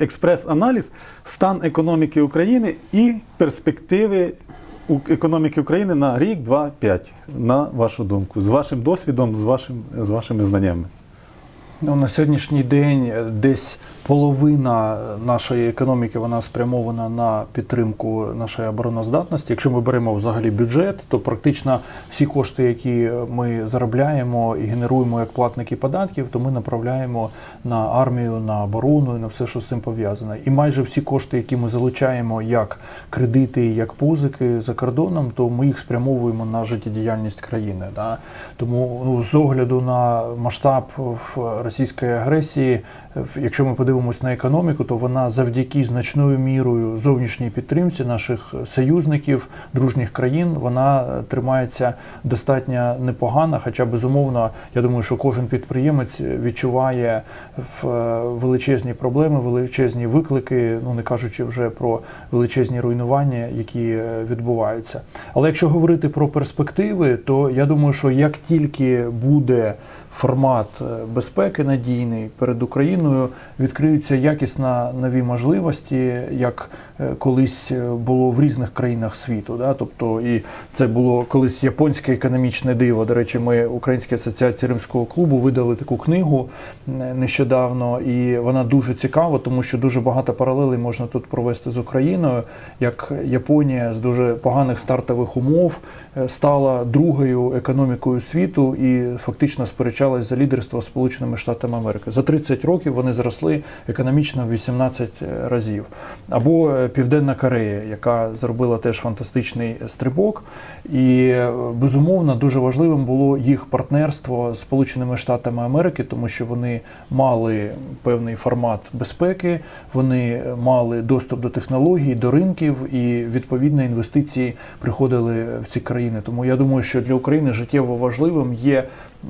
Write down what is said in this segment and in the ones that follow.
Експрес-аналіз стан економіки України і перспективи економіки України на рік, два, п'ять. На вашу думку, з вашим досвідом, з, вашим, з вашими знаннями. Ну, на сьогоднішній день е, десь половина нашої економіки вона спрямована на підтримку нашої обороноздатності. Якщо ми беремо взагалі бюджет, то практично всі кошти, які ми заробляємо і генеруємо як платники податків, то ми направляємо на армію, на оборону і на все, що з цим пов'язане. І майже всі кошти, які ми залучаємо як кредити, як позики за кордоном, то ми їх спрямовуємо на життєдіяльність країни. Да? Тому ну, з огляду на масштаб російської агресії, якщо ми подивимось на економіку, то вона завдяки значною мірою зовнішній підтримці наших союзників, дружніх країн, вона е, тримається достатньо непогано. Хоча безумовно, я думаю, що кожен підприємець відчуває в е, величезні проблеми, величезні виклики, ну не кажучи вже про величезні руйнування, які е, відбуваються. Але якщо говорити про перспективи, то я думаю, що як тільки буде формат е, безпеки надійний перед Україною, відкриються якісно нові можливості, як е, колись е, було в різних країнах світу. Да? Тобто, і це було колись японське економічне диво. До речі, ми Українській асоціації римського клубу видали таку книгу нещодавно, і вона дуже цікава, тому що дуже багато паралелей можна тут провести з Україною, як Японія з дуже поганих стартових умов стала другою економікою світу і фактично сперечалась за лідерство Сполученими Штатами Америки. За 30 років вони зросли економічно в 18 разів. Або е, Південна Корея, яка зробила теж фантастичний стрибок. І е, безумовно дуже важливим було їх партнерство з Сполученими Штатами Америки, тому що вони мали певний формат безпеки, вони мали доступ до технологій, до ринків, і відповідно інвестиції приходили в ці країни. Тому я думаю, що для України життєво важливим є.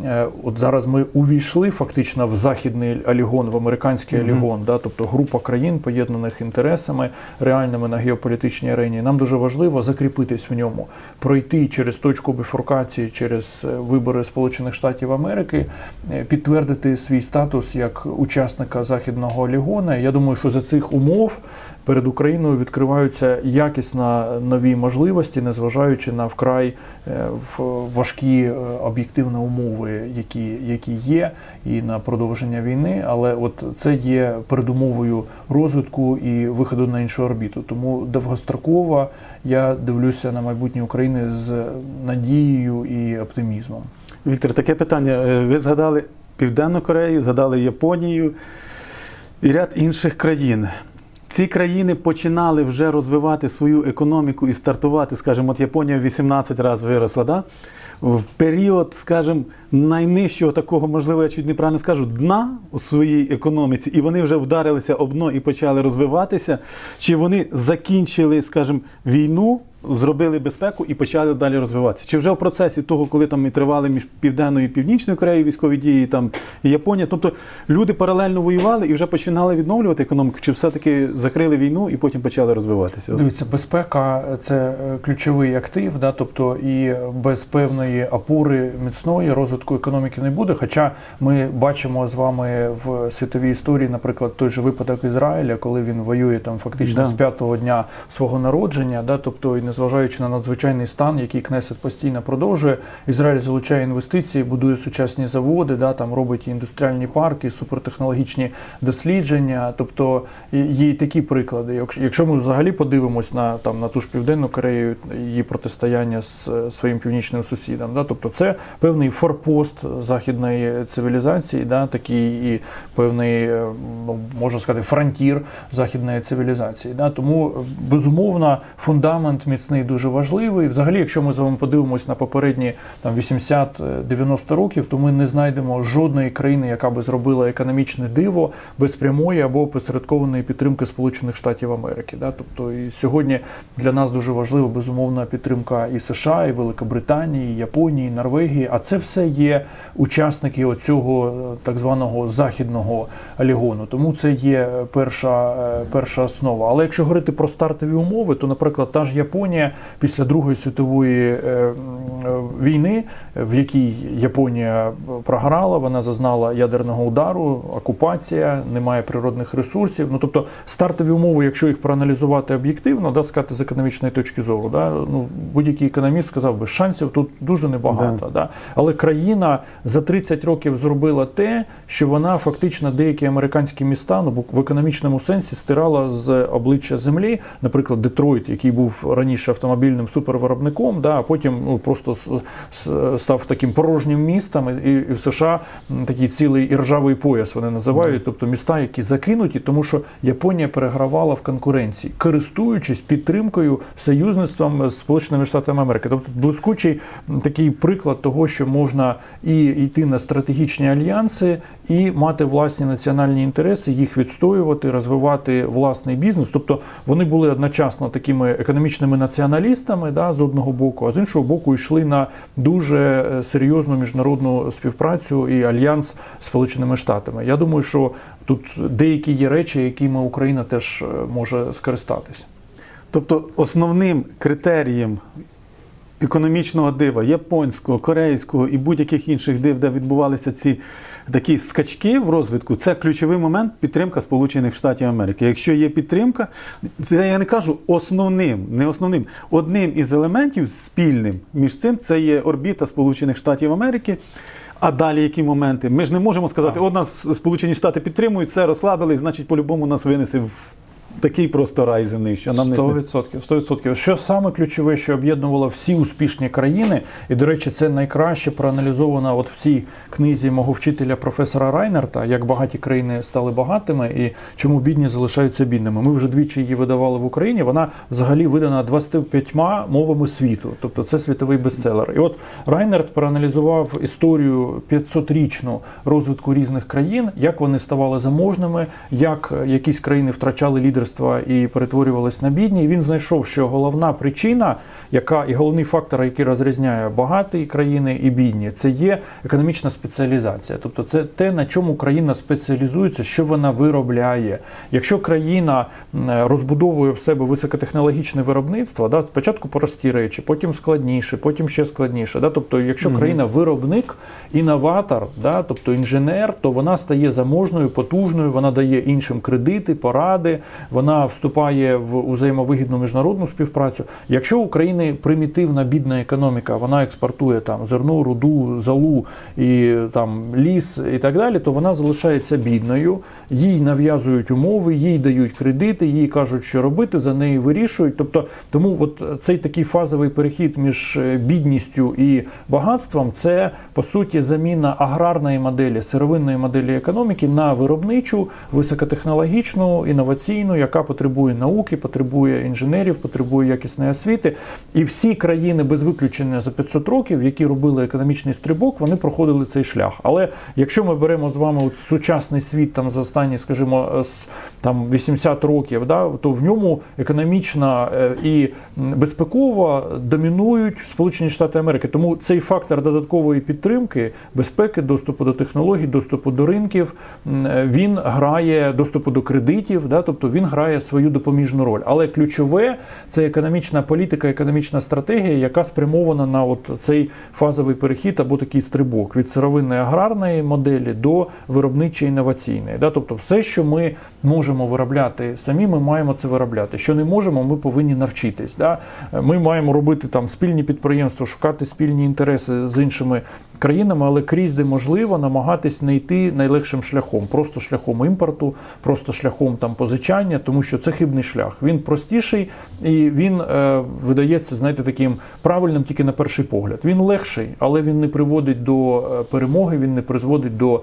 Е, От зараз ми увійшли фактично в західний алігон, в американський алігон, да, тобто група країн, поєднаних інтересами реальними на геополітичній арені. Нам дуже важливо закріпитись в ньому, пройти через точку біфуркації, через е, вибори Сполучених Штатів Америки, е, підтвердити свій статус як учасника західного алігона. Я думаю, що за цих умов перед Україною відкриваються якісно нові можливості, незважаючи на вкрай е, важкі е, об'єктивні умови, які, які є, і на продовження війни. Але от це є передумовою розвитку і виходу на іншу орбіту. Тому довгостроково я дивлюся на майбутнє України з надією і оптимізмом. Віктор, таке питання. Е, Ви згадали Південну Корею, згадали Японію і ряд інших країн. Ці країни починали вже розвивати свою економіку і стартувати, скажімо, от Японія в 18 разів виросла, да? в період, скажімо, найнижчого такого, можливо, я чуть неправильно скажу, дна у своїй економіці, і вони вже вдарилися об дно і почали розвиватися, чи вони закінчили, скажімо, війну, зробили безпеку і почали далі розвиватися? Чи вже в процесі того, коли там і тривали між Південною і Північною Кореєю військові дії, там і Японія, тобто люди паралельно воювали і вже починали відновлювати економіку, чи все-таки закрили війну і потім почали розвиватися? Дивіться, безпека це е, ключовий актив, да, тобто і без певної опори міцної розвитку економіки не буде. Хоча ми бачимо з вами в світовій історії, наприклад, той же випадок Ізраїля, коли він воює там фактично Да. з п'ятого дня свого народження, да, тобто і незважаючи на надзвичайний стан, який Кнесет постійно продовжує, Ізраїль залучає інвестиції, будує сучасні заводи, да, там робить індустріальні парки, супертехнологічні дослідження. Тобто є і такі приклади. Якщо- ми взагалі подивимось на там на ту ж південну Корею, її протистояння з е, своїм північним сусідом, да, тобто це певний форпост західної цивілізації, да, такий і певний, е, ну, можна сказати, фронтір західної цивілізації. Да. Тому безумовно фундамент міцний дуже важливий. Взагалі, якщо ми з вами подивимось на попередні там 80-90 років, то ми не знайдемо жодної країни, яка би зробила економічне диво без прямої або посередкованої підтримки Сполучених Штатів Америки. Да? Тобто і сьогодні для нас дуже важлива безумовна підтримка і США, і Великобританії, і Японії, і Норвегії. А це все є учасники оцього е, так званого західного алігону. Тому це є перша, е, перша основа. Але якщо говорити про стартові умови, то, наприклад, та ж Японія. Японія після Другої світової е, війни, в якій Японія програла, вона зазнала ядерного удару, окупація, немає природних ресурсів. Ну тобто стартові умови, якщо їх проаналізувати об'єктивно, да, сказати з економічної точки зору, да, ну будь-який економіст сказав би, шансів тут дуже небагато. Да. Але країна за 30 років зробила те, що вона фактично деякі американські міста ну, в економічному сенсі стирала з обличчя землі. Наприклад, Детройт, який був раніше автомобільним супервиробником, да, а потім ну, просто с- с- став таким порожнім містом, і, і в США такий цілий іржавий пояс вони називають, тобто міста, які закинуті, тому що Японія перегравала в конкуренції, користуючись підтримкою союзництвом з Сполученими Штатами Америки. Тобто блискучий такий приклад того, що можна і йти на стратегічні альянси, і мати власні національні інтереси, їх відстоювати, розвивати власний бізнес. Тобто вони були одночасно такими економічними націоналістами, да, з одного боку, а з іншого боку, йшли на дуже е, серйозну міжнародну співпрацю і альянс з Сполученими Штатами. Я думаю, що тут деякі є речі, якими Україна теж е, може скористатись. Тобто основним критерієм економічного дива японського, корейського і будь-яких інших див, де відбувалися ці такі скачки в розвитку, це ключовий момент підтримка Сполучених Штатів Америки. Якщо є підтримка, це я не кажу основним, не основним. Одним із елементів спільним між цим це є орбіта Сполучених Штатів Америки. А далі які моменти? Ми ж не можемо сказати, от нас Сполучені Штати підтримують, це розслабили, значить, по-любому нас винесе в такий просто рай земний, що нам не 100%, 100%. Що саме ключове, що об'єднувало всі успішні країни, і до речі, це найкраще проаналізовано от в цій книзі мого вчителя професора Райнерта, як багаті країни стали багатими і чому бідні залишаються бідними. Ми вже двічі її видавали в Україні. Вона взагалі видана 25 мовами світу, тобто це світовий бестселер. І от Райнерт проаналізував історію 500-річну розвитку різних країн, як вони ставали заможними, як якісь країни втрачали лідерство і перетворювались на бідні. І він знайшов, що головна причина, яка і головний фактор, який розрізняє багаті країни і бідні, це є економічна спеціалізація. Тобто, це те, на чому країна спеціалізується, що вона виробляє. Якщо країна розбудовує в себе високотехнологічне виробництво, да, спочатку прості речі, потім складніше, потім ще складніше. Да, тобто, якщо країна виробник, інноватор, да, тобто інженер, то вона стає заможною, потужною, вона дає іншим кредити, поради, вона вступає в взаємовигідну міжнародну співпрацю. Якщо України примітивна бідна економіка, вона експортує там зерно, руду, залу і там ліс і так далі, то вона залишається бідною, їй нав'язують умови, їй дають кредити, їй кажуть, що робити, за неї вирішують. Тобто, тому от цей такий фазовий перехід між е, бідністю і багатством це по суті заміна аграрної моделі, сировинної моделі економіки на виробничу, високотехнологічну, інноваційну, яка потребує науки, потребує інженерів, потребує якісної освіти. І всі країни без виключення за 500 років, які робили економічний стрибок, вони проходили цей шлях. Але якщо ми беремо з вами от сучасний світ там за останні, скажімо, з там 80 років, да, то в ньому економічна е, і безпекова домінують Сполучені Штати Америки. Тому цей фактор додаткової підтримки, безпеки, доступу до технологій, доступу до ринків, е, він грає доступу до кредитів, да, тобто він грає свою допоміжну роль. Але ключове це економічна політика, економічна стратегія, яка спрямована на от цей фазовий перехід або такий стрибок від сировинної аграрної моделі до виробничої інноваційної. Да? Тобто, все, що ми можемо виробляти самі, ми маємо це виробляти. Що не можемо, ми повинні навчитись. Да? Ми маємо робити там спільні підприємства, шукати спільні інтереси з іншими країнами, але крізь де можливо намагатись не йти найлегшим шляхом, просто шляхом імпорту, просто шляхом там позичання, тому що це хибний шлях. Він простіший і він е, видається, знаєте, таким правильним тільки на перший погляд. Він легший, але він не приводить до е, перемоги, він не призводить до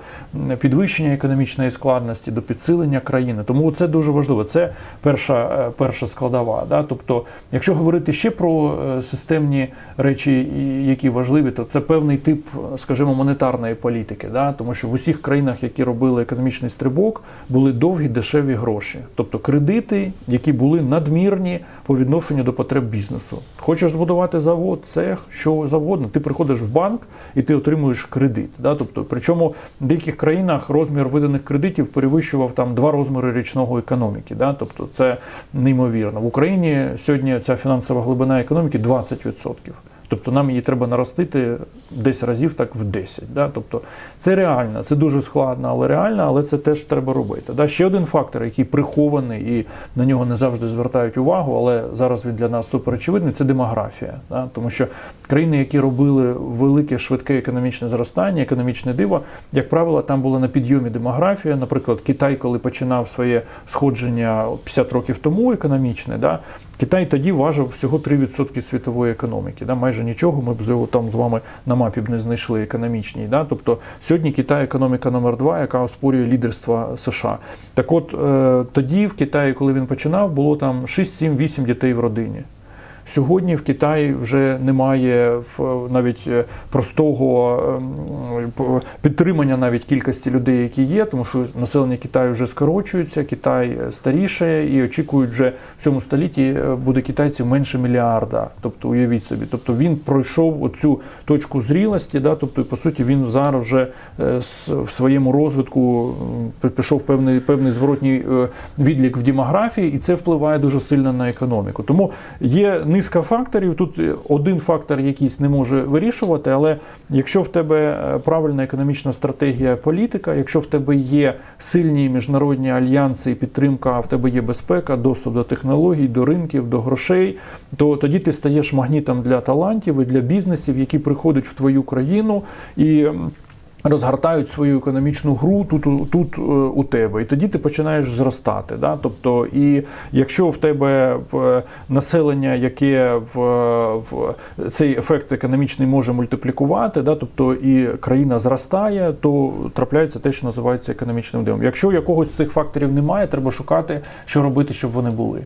підвищення економічної складності, до підсилення країни. Тому це дуже важливо. Це перша, е, перша складова. Да? Тобто, якщо говорити ще про е, системні речі, які важливі, то це певний тип скажімо, монетарної політики, да? тому що в усіх країнах, які робили економічний стрибок, були довгі дешеві гроші, тобто кредити, які були надмірні по відношенню до потреб бізнесу. Хочеш збудувати завод, цех, що завгодно, ти приходиш в банк і ти отримуєш кредит. Да? Тобто, причому в деяких країнах розмір виданих кредитів перевищував там два розміри річного економіки. Да? Тобто це неймовірно. В Україні сьогодні ця фінансова глибина економіки 20%. Тобто нам її треба наростити десь разів так в 10. Да? Тобто це реально, це дуже складно, але реально, але це теж треба робити. Да? Ще один фактор, який прихований і на нього не завжди звертають увагу, але зараз він для нас суперочевидний, це демографія. Да? Тому що країни, які робили велике швидке економічне зростання, економічне диво, як правило, там була на підйомі демографія. Наприклад, Китай, коли починав своє сходження 50 років тому економічне, да, Китай тоді важив всього 3% світової економіки. Да? Майже нічого ми б його там з вами на мапі б не знайшли економічній. Да? Тобто сьогодні Китай економіка номер два, яка оспорює лідерство США. Так от е, тоді в Китаї, коли він починав, було там 6, 7, 8 дітей в родині. Сьогодні в Китаї вже немає навіть е, простого ем, підтримання навіть кількості людей, які є, тому що населення Китаю вже скорочується, Китай е, старіше і очікують вже в цьому столітті е, буде китайців менше мільярда. Тобто уявіть собі, тобто він пройшов оцю точку зрілості, да, тобто по суті він зараз вже в своєму розвитку пішов певний певний зворотній відлік в демографії, і це впливає дуже сильно на економіку. Тому є низка факторів. Тут е, один фактор якийсь не може вирішувати, але якщо в тебе е, правильна економічна стратегія, політика, якщо в тебе є сильні міжнародні альянси і підтримка, в тебе є безпека, доступ до технологій, до ринків, до грошей, то тоді ти стаєш магнітом для талантів і для бізнесів, які приходять в твою країну і. Розгортають свою економічну гру тут, тут е, у тебе, і тоді ти починаєш зростати. Да? Тобто, і якщо в тебе населення, яке в, в цей ефект економічний може мультиплікувати, да? тобто і країна зростає, то трапляється те, що називається економічним дивом. Якщо якогось з цих факторів немає, треба шукати, що робити, щоб вони були.